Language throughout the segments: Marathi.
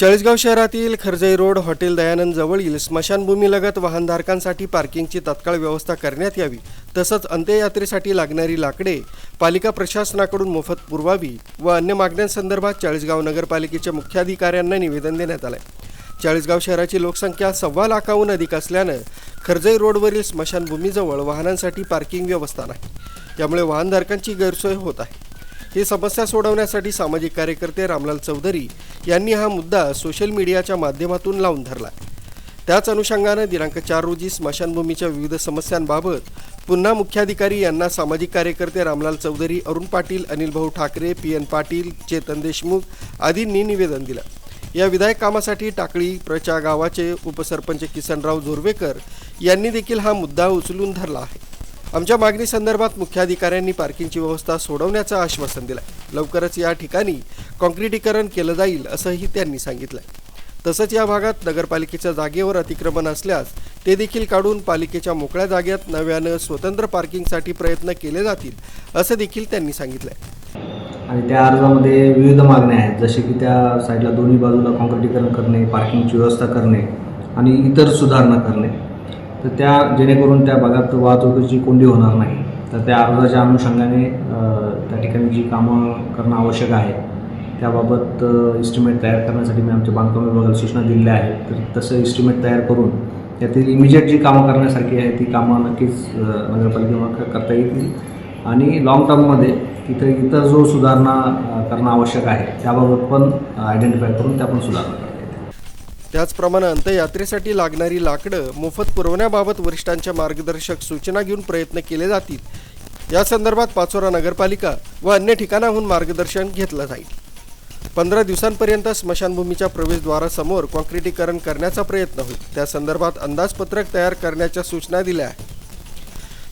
चाळीसगाव शहरातील खरजई रोड हॉटेल दयानंद जवळील स्मशानभूमीलगत वाहनधारकांसाठी पार्किंगची तत्काळ व्यवस्था करण्यात यावी तसंच अंत्ययात्रेसाठी लागणारी लाकडे पालिका प्रशासनाकडून मोफत पुरवावी व अन्य मागण्यांसंदर्भात चाळीसगाव नगरपालिकेच्या मुख्याधिकाऱ्यांना निवेदन देण्यात आलंय. चाळीसगाव शहराची लोकसंख्या सव्वा लाखाहून अधिक असल्यानं खरजई रोडवरील स्मशानभूमीजवळ वाहनांसाठी पार्किंग व्यवस्था नाही. त्यामुळे वाहनधारकांची गैरसोय होत आहे. ही समस्या सोडवण्यासाठी सामाजिक कार्यकर्ते रामलाल चौधरी यांनी हा मुद्दा सोशल मीडियाच्या माध्यमातून लावून धरला. त्याच अनुषंगानं दिनांक चार रोजी स्मशानभूमीच्या विविध समस्यांबाबत पुन्हा मुख्याधिकारी यांना सामाजिक कार्यकर्ते रामलाल चौधरी अरुण पाटील अनिल भाऊ ठाकरे पी एन पाटील चेतन देशमुख आदींनी निवेदन दिलं. या विधायक कामासाठी टाकळी प्रचा गावाचे उपसरपंच किसनराव जोरवेकर यांनी देखील हा मुद्दा उचलून धरला आहे. आमच्या मागणी संदर्भात मुख्याधिकाऱ्यांनी पार्किंगची व्यवस्था सोडवण्याचं आश्वासन दिलंय. लवकरच या ठिकाणी काँक्रिटीकरण केलं जाईल असंही त्यांनी सांगितलंय. तसंच या भागात नगरपालिकेच्या जागेवर अतिक्रमण असल्यास ते देखील काढून पालिकेच्या मोकळ्या जागेत नव्यानं स्वतंत्र पार्किंगसाठी प्रयत्न केले जातील असं देखील त्यांनी सांगितलंय. आणि त्या अर्जामध्ये विविध मागण्या आहेत जसे की त्या साईडला दोन्ही बाजूला कॉन्क्रिटीकरण करणे पार्किंगची व्यवस्था करणे आणि इतर सुधारणा करणे. तर त्या जेणेकरून त्या भागात वाहतुकीची कोंडी होणार नाही. तर त्या अर्जाच्या अनुषंगाने त्या ठिकाणी जी कामं करणं आवश्यक आहे त्याबाबत इस्टिमेट तयार करण्यासाठी मी आमच्या बांधकाम विभागाला सूचना दिलेल्या आहेत. तर तसं इस्टिमेट तयार करून त्यातील इमिजिएट जी कामं करण्यासारखी आहे ती कामं नक्कीच नगरपालिकेमार्फत करता येतील. आणि लाँग टर्ममध्ये तिथे इतर जो सुधारणा करणं आवश्यक आहे त्याबाबत पण आयडेंटिफाय करून त्या पण सुधारणा त्याचप्रमाणे अंत्ययात्रेसाठी लागणारी लाकडं मोफत पुरवण्याबाबत वरिष्ठांच्या मार्गदर्शक सूचना घेऊन प्रयत्न केले जातील. या संदर्भात पाचोरा नगरपालिका व अन्य ठिकाणाहून मार्गदर्शन घेतलं जाईल. पंधरा दिवसांपर्यंत स्मशानभूमीच्या प्रवेशद्वारासमोर कॉन्क्रिटीकरण करण्याचा प्रयत्न होईल. त्या संदर्भात अंदाजपत्रक तयार करण्याच्या सूचना दिल्या आहेत.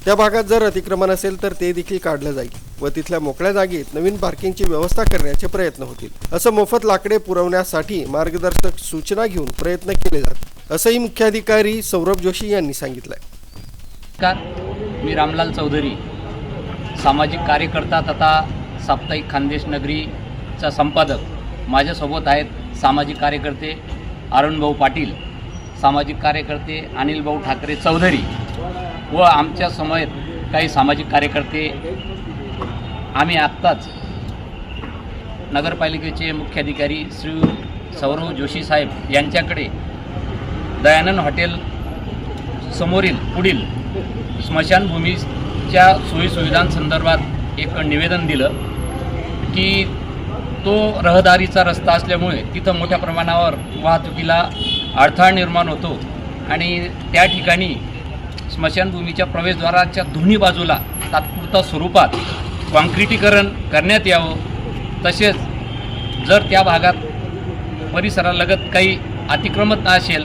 त्या भागात जर अतिक्रमण असेल तर ते देखील काढलं जाईल. व तिथल्या मोकळ्या जागेत नवीन पार्किंगची व्यवस्था करण्याचे प्रयत्न होतील. असं मोफत लाकडे पुरवण्यासाठी मार्गदर्शक सूचना घेऊन प्रयत्न केले जातात असंही मुख्याधिकारी सौरभ जोशी यांनी सांगितलंय. मी रामलाल चौधरी. सामाजिक कार्यकर्ता तथा साप्ताहिक खानदेश नगरीचा संपादक. माझ्यासोबत आहेत सामाजिक कार्यकर्ते अरुणभाऊ पाटील सामाजिक कार्यकर्ते अनिलभाऊ ठाकरे चौधरी व आमच्या समयेत काही सामाजिक कार्यकर्ते आम्ही आत्ताच नगरपालिकेचे मुख्याधिकारी श्री सौरव जोशी साहेब यांच्याकडे दयानंद हॉटेल समोरील पुढील स्मशानभूमीच्या सोयीसुविधांसंदर्भात एक निवेदन दिलं की तो रहदारीचा रस्ता असल्यामुळे तिथं मोठ्या प्रमाणावर वाहतुकीला अडथळा निर्माण होतो आणि त्या ठिकाणी स्मशानभूमीच्या प्रवेशद्वाराच्या दोन्ही बाजूला तात्पुरता स्वरूपात काँक्रिटीकरण करण्यात यावं. तसेच जर त्या भागात परिसरालगत काही अतिक्रमत असेल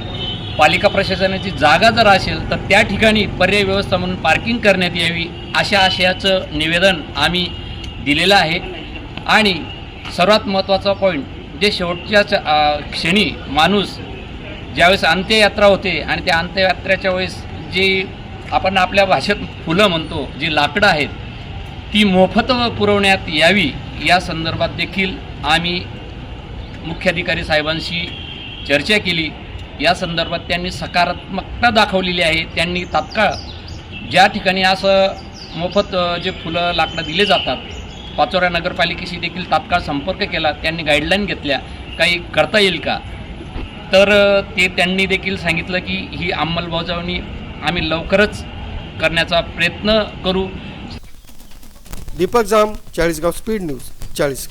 पालिका प्रशासनाची जागा जर असेल तर त्या ठिकाणी पर्याय व्यवस्था म्हणून पार्किंग करण्यात यावी अशा आशयाचं निवेदन आम्ही दिलेलं आहे. आणि सर्वात महत्त्वाचा पॉईंट जे शेवटच्या क्षणी माणूस ज्यावेळेस अंत्ययात्रा होते आणि त्या अंत्ययात्रेच्या वेळेस जी आपण आपल्या भाषेत फुलं म्हणतो जी लाकडं आहेत ती मोफत पुरवण्यात यावी या संदर्भात देखील आम्ही मुख्याधिकारी साहेबांशी चर्चा केली. या संदर्भात त्यांनी सकारात्मकता दाखवलेली आहे. त्यांनी तात्काळ ज्या ठिकाणी असं मोफत जे फुलं लाकडं दिले जातात पाचोरा नगरपालिकेशी देखील तात्काळ संपर्क केला. त्यांनी गाईडलाईन घेतल्या. काही करता येईल का? तर ते त्यांनी देखील सांगितलं की ही अंमलबजावणी आम्ही लवकरच करण्याचा प्रयत्न करू. दीपक जाम चाळीसगाव स्पीड न्यूज चाळीस.